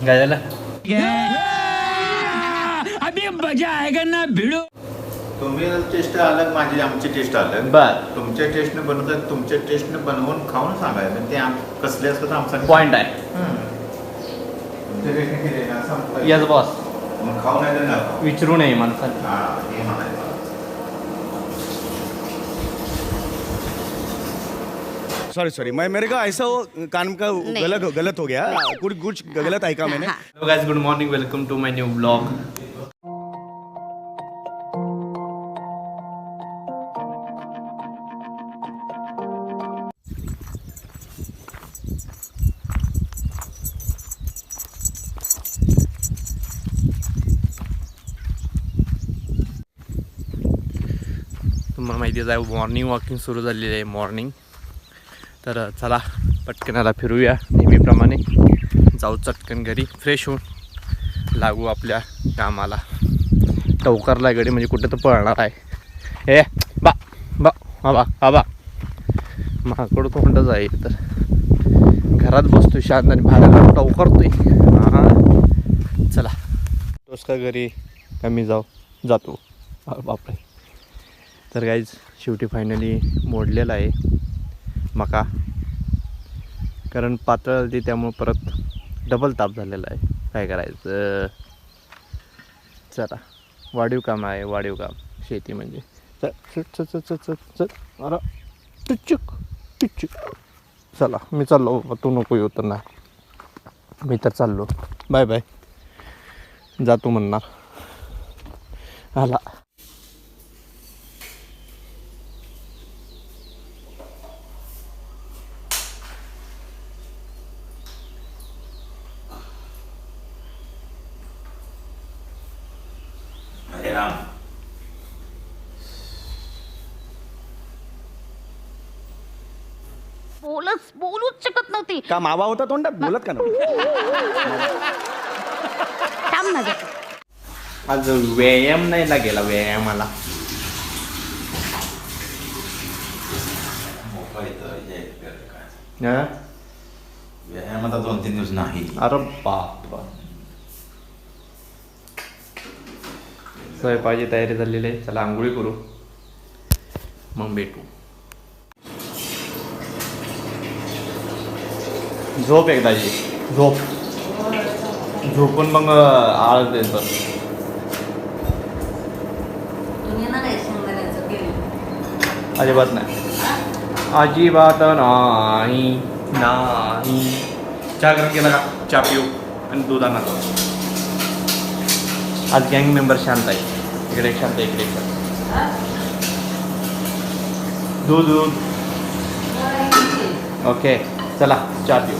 काय झालं अभी मजा आएगा ना भिड़ो. तुम्ही टेस्ट अलग माझी आमची टेस्ट अलग बर. तुमच्या टेस्टने बनवतात तुमच्या टेस्टने बनवून खाऊन सांगायचं. ते आम कसले असतात आमचा पॉइंट आहे. तुमच्या टेस्टने केले ना संपलं. यस बॉस मग खाऊ नाही तर नका विचारू नये माणसाने हा हे म्हणायचं. सॉरी सॉरी मैं मेरे का ऐसा वो कान का गलत गलत हो गया। कुछ कुछ गलत है का मैंने? Hello guys good morning welcome to my new blog तुम्हाला माहितीच आहे मॉर्निंग वॉकिंग सुरू झालेली आहे मॉर्निंग तर चला पटकनाला फिरूया नेहमीप्रमाणे. जाऊ चटकन घरी फ्रेश होऊन लागू आपल्या कामाला. टवकारला गडी म्हणजे कुठं तर पळणार आहे. ए बा बा हा बा हा बा. माकड कोणतं आहे तर. घरात बसतो शांत आणि भाड्याला जाऊन टवकारतोय. हां चला. टोसका घरी कमी जाऊ? जातो. बापरे. तर काहीच शेवटी फायनली मोडलेला आहे. मका. कारण पातळ आली त्यामुळं परत डबल ताप झालेला आहे. काय करायचं? चला. वाढीव काम आहे वाढीव काम. शेती म्हणजे. चल चल चल अरे टुचुक टुचुक. चला मी चाललो. तू नको येऊ तर नाही मी तर चाललो. Bye bye. जातो म्हणणार. आला अरे राम बोलच बोलूच शकत नव्हती. का मावा होता तोंडात? बोलत का नव्हतं? थांब ना जरा. आज व्यायाम नाही व्यायामाला. हे करतं काय. हा? व्यायाम आता दोन तीन दिवस नाही. अरे बाप स्वयंपाकाची तयारी झालेली आहे. चला आंघोळी करू. मग भेटू. झोप एकदाची झोप. झोपून मग आळस देतो. अजिबात नाही. अजिबात नाही. नाही. चहा गरम केला का चहा पिऊ आणि दूध आणा. आज गँग मेंबर शांत आहे. इकडे एक शांत आहे, इकडे शांत. दूध दूध. ओके चला चहा पिऊ.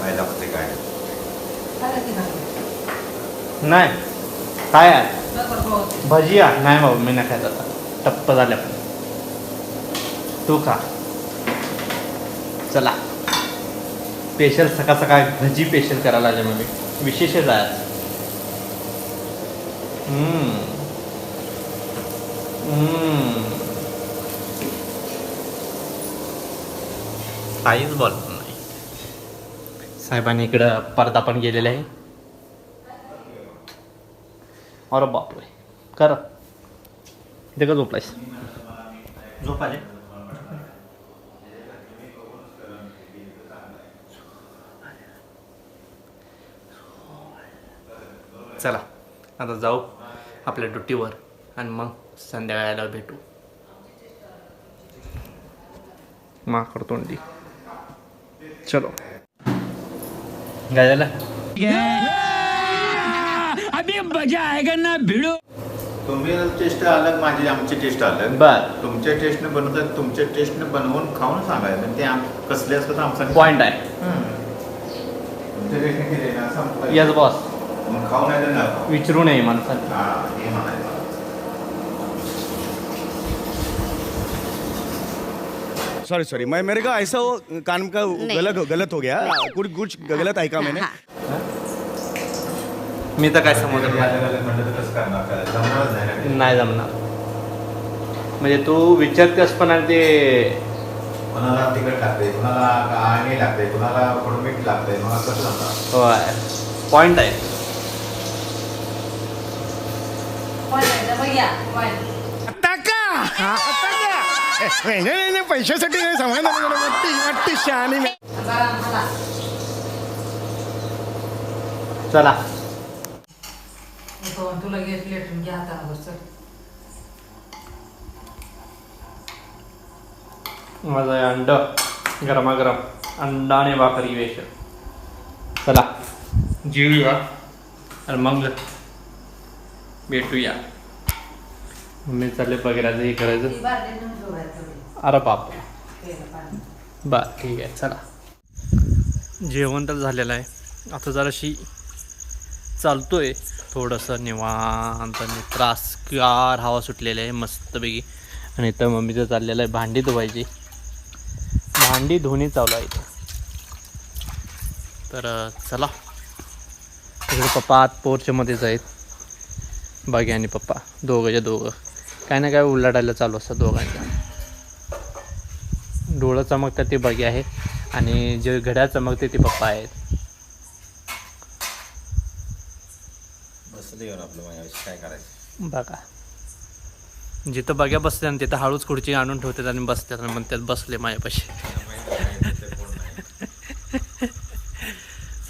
काय काय काय नाही काय आहे. भजिया नाही बाबा मी नाही खायचं आता. टप्प झाल्या. पण तू खा. चला. स्पेशल सकाळ सकाळ भजी स्पेशल करायला लागले मग मी विशेषच आहे हम्म. हम्म. काहीच बोलत नाही साहेबांनी इकडं पडदा पण गेलेला आहे. अरे बापरे. कर. इथे का झोपलायस? झोप आले चला आता जाऊ. आपल्या ड्युटीवर. आणि मग संध्याकाळला भेटू. माकड तोंडी. चलो. काय झालं अभी मजा आएगा ना भिड़ो। तुम्ही टेस्ट अलग माझी आमची टेस्ट अलग बर. तुमच्या टेस्टने बनवतात तुमच्या टेस्टने बनवून खाऊन सांगायचं. ते आम कसले असतात आमचा पॉइंट आहे. यस बॉस खाऊ नाही तर विचारू नये माणसाने हा हे म्हणायचं. सॉरी सॉरी मैं मेरे का ऐसा वो कान का गलत गलत हो गया। कुछ कुछ गलत है का मैंने? हा. मी तर काय समजत म्हटलं तर कसं करणार? काय? जमणारच नाही ना ते. नाही जमणार. म्हणजे तू विचारतेस पण आणि ते कोणाला तिखट लागते कोणाला आणि लागते कोणाला थोडं मीठ लागते मला कसं होय. पॉईंट आहे आता का हा, आता का ए, नाही पैशासाठी नाही समाधान वाटते वाटते शहाणी चला तुला घे प्लेट घ्या चल. माझं आहे अंड. गरमागरम अंडा आणि भाकरी वेश. चला. जेऊया आणि मग भेटूया. मी चालले बघायला हे करायचं. अरे बाप. बर ठीक आहे चला. जेवण तर झालेलं आहे. आता जराशी चालतोय. थोडंसं निवांत आणि त्रासगार हवा सुटलेली आहे मस्तपैकी. आणि इथं मम्मीचं चाललेलं आहे भांडी धुवायची. भांडी धुणी चालू आहे तर चला. तिकडे पप्पा आत पोर्चमध्येच आहेत. बागी आणि पप्पा दोघंच्या दोघं. काय ना काय उलाटायला चालू असतं दोघांच्या डोळं चमकतात ते बगी आहे. आणि जे घड्याळ चमकते ते पप्पा आहेत. काय करायचं. बघा. जिथं बघ्या बसते आणि तिथं हळूच खुर्ची आणून ठेवतात आणि बसतात आणि म्हणतात बसले माझ्यापाशी.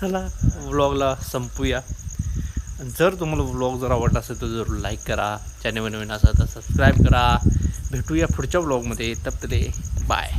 चला व्लॉगला संपूया. जर तुम्हाला व्लॉग जर आवडला असेल तर जरूर लाईक करा. चॅनल नवीन असा तर सबस्क्राईब करा. भेटूया पुढच्या व्लॉगमध्ये तपतले बाय